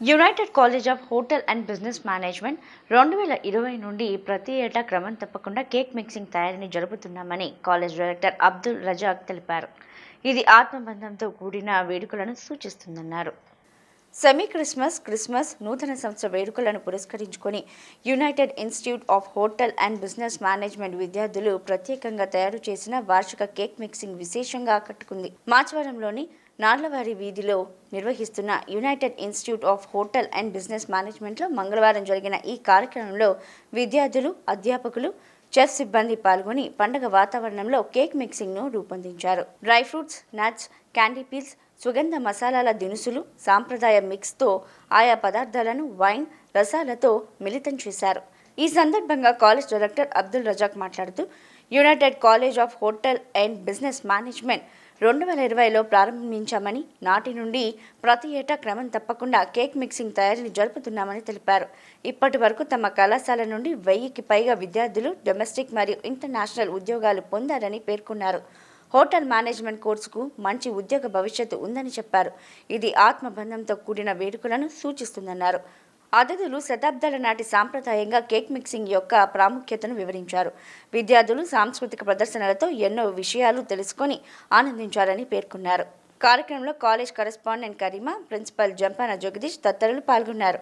United College of Hotel and Business Management రెండు వేల ఇరవై నుండి ప్రతి ఏటా క్రమం తప్పకుండా కేక్ మిక్సింగ్ తయారీని జరుపుతున్నామని కాలేజ్ డైరెక్టర్ అబ్దుల్ రజాక్ తెలిపారు. ఇది ఆత్మబంధంతో కూడిన వేడుకలను సూచిస్తుందన్నారు. సెమీ క్రిస్మస్ క్రిస్మస్ నూతన సంవత్సర వేడుకలను పురస్కరించుకొని United Institute of Hotel and Business Management విద్యార్థులు ప్రత్యేకంగా తయారు చేసిన వార్షిక కేక్ మిక్సింగ్ విశేషంగా ఆకట్టుకుంది. మాచవరంలోని నార్లవారి వీధిలో నిర్వహిస్తున్న United Institute of Hotel and Business మేనేజ్మెంట్లో మంగళవారం జరిగిన ఈ కార్యక్రమంలో విద్యార్థులు అధ్యాపకులు చెఫ్ సిబ్బంది పాల్గొని పండగ వాతావరణంలో కేక్ మిక్సింగ్ను రూపొందించారు. Dry fruits nuts candy peels సుగంధ మసాలాల దినుసులు సాంప్రదాయ మిక్స్తో ఆయా పదార్థాలను వైన్ రసాలతో మిళితం చేశారు. ఈ సందర్భంగా కాలేజ్ డైరెక్టర్ అబ్దుల్ రజాక్ మాట్లాడుతూ United College of Hotel and Business Management రెండు వేల ఇరవైలో ప్రారంభించామని నాటి నుండి ప్రతి ఏటా క్రమం తప్పకుండా కేక్ మిక్సింగ్ తయారీని జరుపుతున్నామని తెలిపారు. ఇప్పటి వరకు తమ కళాశాల నుండి వెయ్యికి పైగా విద్యార్థులు డొమెస్టిక్ మరియు ఇంటర్నేషనల్ ఉద్యోగాలు పొందారని పేర్కొన్నారు. హోటల్ మేనేజ్మెంట్ కోర్సుకు మంచి ఉద్యోగ భవిష్యత్తు ఉందని చెప్పారు. ఇది ఆత్మబంధంతో కూడిన వేడుకలను సూచిస్తుందన్నారు. అతిథులు శతాబ్దాల నాటి సాంప్రదాయంగా కేక్ మిక్సింగ్ యొక్క ప్రాముఖ్యతను వివరించారు. విద్యార్థులు సాంస్కృతిక ప్రదర్శనలతో ఎన్నో విషయాలు తెలుసుకొని ఆనందించారని పేర్కొన్నారు. కార్యక్రమంలో college correspondent Karima principal Jampana Jagadish తదితరులు పాల్గొన్నారు.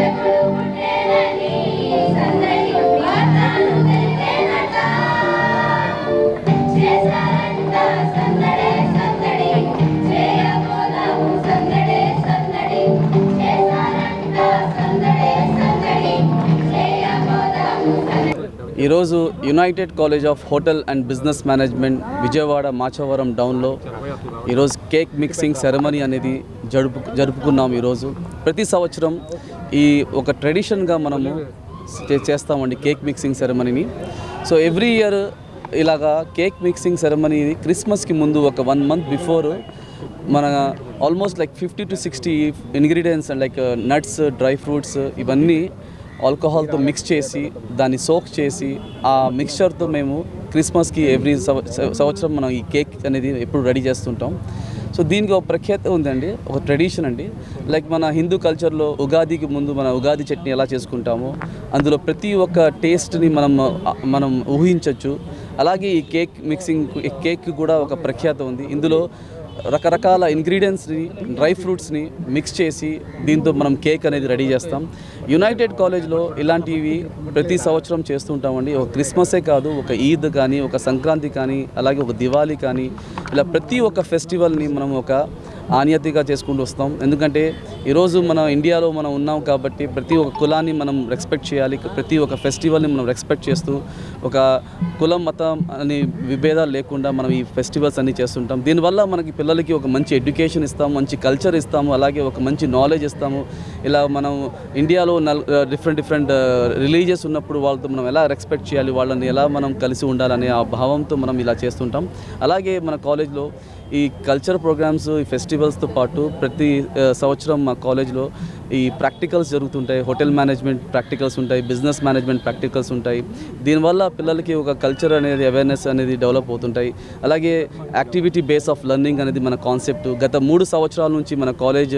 Thank you. ఈరోజు United College of Hotel and Business Management Vijayawada Machavaram డౌన్లో ఈరోజు కేక్ మిక్సింగ్ సెరమనీ అనేది జరుపు జరుపుకున్నాం ఈరోజు ప్రతి సంవత్సరం ఈ ఒక ట్రెడిషన్గా మనము చేస్తామండి కేక్ మిక్సింగ్ సెరమనీని సో ఎవ్రీ ఇయర్ ఇలాగా కేక్ మిక్సింగ్ సెరమనీ క్రిస్మస్కి ముందు ఒక వన్ మంత్ బిఫోర్ మన almost like fifty to sixty ingredients and like nuts dry fruits ఇవన్నీ ఆల్కహాల్తో మిక్స్ చేసి దాన్ని సోక్ చేసి ఆ మిక్స్చర్తో మేము క్రిస్మస్కి ఎవ్రీ సంవత్సరం మనం ఈ కేక్ అనేది ఎప్పుడు రెడీ చేస్తుంటాం. సో దీనికి ఒక ప్రఖ్యాత ఉందండి ఒక ట్రెడిషన్ అండి. లైక్ మన హిందూ కల్చర్లో ఉగాదికి ముందు మన ఉగాది చట్నీ ఎలా చేసుకుంటామో అందులో ప్రతి ఒక్క టేస్ట్ని మనం మనం ఊహించవచ్చు అలాగే ఈ కేక్ మిక్సింగ్ కేక్ కూడా ఒక ప్రఖ్యాత ఉంది. ఇందులో రకరకాల ఇంగ్రీడియంట్స్ని డ్రై ఫ్రూట్స్ని మిక్స్ చేసి దీంతో మనం కేక్ అనేది రెడీ చేస్తాం. యునైటెడ్ కాలేజ్లో ఇలాంటివి ప్రతి సంవత్సరం చేస్తుంటామండి. ఒక క్రిస్మసే కాదు ఒక ఈద్ కానీ ఒక సంక్రాంతి కానీ అలాగే ఒక దివాళీ కానీ ఇలా ప్రతి ఒక్క ఫెస్టివల్ని మనం ఒక ఆనియతిగా చేసుకుంటూ వస్తాం. ఎందుకంటే ఈరోజు మన ఇండియాలో మనం ఉన్నాం కాబట్టి ప్రతి ఒక్క కులాన్ని మనం రెస్పెక్ట్ చేయాలి. ప్రతి ఒక్క ఫెస్టివల్ని మనం రెస్పెక్ట్ చేస్తూ ఒక కులం మతం అని విభేదాలు లేకుండా మనం ఈ ఫెస్టివల్స్ అన్ని చేస్తుంటాం. దీనివల్ల మనకి పిల్లలకి ఒక మంచి ఎడ్యుకేషన్ ఇస్తాము మంచి కల్చర్ ఇస్తాము అలాగే ఒక మంచి నాలెడ్జ్ ఇస్తాము. ఇలా మనం ఇండియాలో నల్ డిఫరెంట్ డిఫరెంట్ రిలీజియస్ ఉన్నప్పుడు వాళ్ళతో మనం ఎలా రెస్పెక్ట్ చేయాలి? వాళ్ళని ఎలా మనం కలిసి ఉండాలనే ఆ భావంతో మనం ఇలా చేస్తుంటాం. అలాగే మన కాలేజ్లో ఈ కల్చర్ ప్రోగ్రామ్స్ ఈ ఫెస్టివల్స్తో పాటు ప్రతి సంవత్సరం మా కాలేజ్లో ఈ ప్రాక్టికల్స్ జరుగుతుంటాయి. హోటల్ మేనేజ్మెంట్ ప్రాక్టికల్స్ ఉంటాయి బిజినెస్ మేనేజ్మెంట్ ప్రాక్టికల్స్ ఉంటాయి. దీనివల్ల పిల్లలకి ఒక కల్చర్ అనేది అవేర్నెస్ అనేది డెవలప్ అవుతుంటాయి. అలాగే యాక్టివిటీ బేస్ ఆఫ్ లెర్నింగ్ అనేది మన కాన్సెప్ట్ గత మూడు సంవత్సరాల నుంచి మన కాలేజ్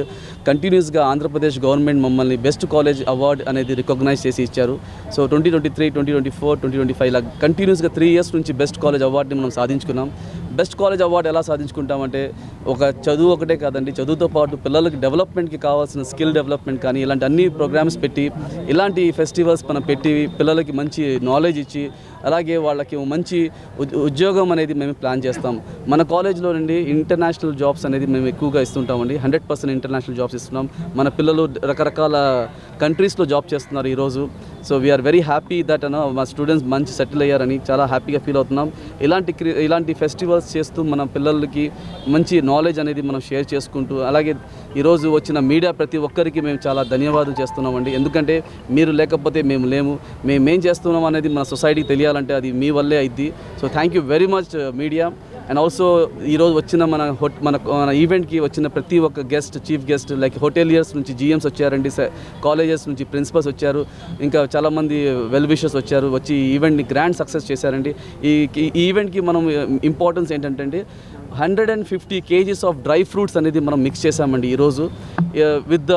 కంటిన్యూస్గా ఆంధ్రప్రదేశ్ గవర్నమెంట్ మమ్మల్ని బెస్ట్ కాలేజ్ అవార్డ్ అనేది రికగ్నైజ్ చేసి ఇచ్చారు. So twenty twenty three twenty twenty four twenty twenty five ఇలా కంటిన్యూస్గా త్రీ ఇయర్స్ నుంచి బెస్ట్ కాలేజ్ అవార్డుని మనం సాధించుకున్నాం. బెస్ట్ కాలేజ్ అవార్డు ఎలా సాధించుకుంటామంటే ఒక చదువు ఒకటే కాదండి చదువుతో పాటు పిల్లలకి డెవలప్మెంట్కి కావాల్సిన స్కిల్ డెవలప్మెంట్ కానీ ఇలాంటి అన్ని ప్రోగ్రామ్స్ పెట్టి ఇలాంటి ఫెస్టివల్స్ మనం పెట్టి పిల్లలకి మంచి నాలెడ్జ్ ఇచ్చి అలాగే వాళ్ళకి మంచి ఉద్- ఉద్యోగం అనేది మేము ప్లాన్ చేస్తాం. మన కాలేజ్లో నుండి ఇంటర్నేషనల్ జాబ్స్ అనేది మేము ఎక్కువగా ఇస్తుంటామండి. హండ్రెడ్ పర్సెంట్ ఇంటర్నేషనల్ జాబ్స్ ఇస్తున్నాం. మన పిల్లలు రకరకాల కంట్రీస్లో జాబ్ చేస్తున్నారు ఈరోజు. So we are very happy that అన్న మా స్టూడెంట్స్ మంచి సెటిల్ అయ్యారని చాలా హ్యాపీగా ఫీల్ అవుతున్నాం. ఇలాంటి క్రి- ఇలాంటి ఫెస్టివల్స్ చేస్తూ మన పిల్లలకి మంచి నాలెడ్జ్ అనేది మనం షేర్ చేసుకుంటూ అలాగే ఈరోజు వచ్చిన మీడియా ప్రతి ఒక్కరికి మేము చాలా ధన్యవాదాలు చేస్తున్నామండి. ఎందుకంటే మీరు లేకపోతే మేము లేము. మేము ఏం చేస్తున్నాం అనేది మన సొసైటీకి తెలియాలంటే అది మీ వల్లే అయింది so thank you very much media and also ఈరోజు వచ్చిన మన హోట్ మన మన ఈవెంట్కి వచ్చిన ప్రతి ఒక్క guest chief guest like hoteliers నుంచి జీఎంస్ వచ్చారండి కాలేజెస్ నుంచి ప్రిన్సిపల్స్ వచ్చారు. ఇంకా చాలామంది వెల్ విషర్స్ వచ్చారు వచ్చి ఈ ఈవెంట్ని గ్రాండ్ సక్సెస్ చేశారండి. ఈ ఈవెంట్కి మనం ఇంపార్టెన్స్ ఏంటంటే అండి hundred and fifty kgs of dry fruits అనేది మనం మిక్స్ చేసామండి ఈరోజు with the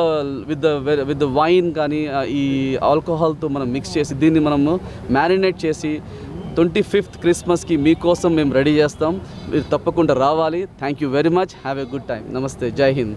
with the with the wine కానీ ఈ ఆల్కహాల్తో మనం మిక్స్ చేసి దీన్ని మనము మ్యారినేట్ చేసి ట్వంటీ ఫిఫ్త్ క్రిస్మస్కి మీకోసం మేము రెడీ చేస్తాం. మీరు తప్పకుండా రావాలి. Thank you very much have a good time నమస్తే జై హింద్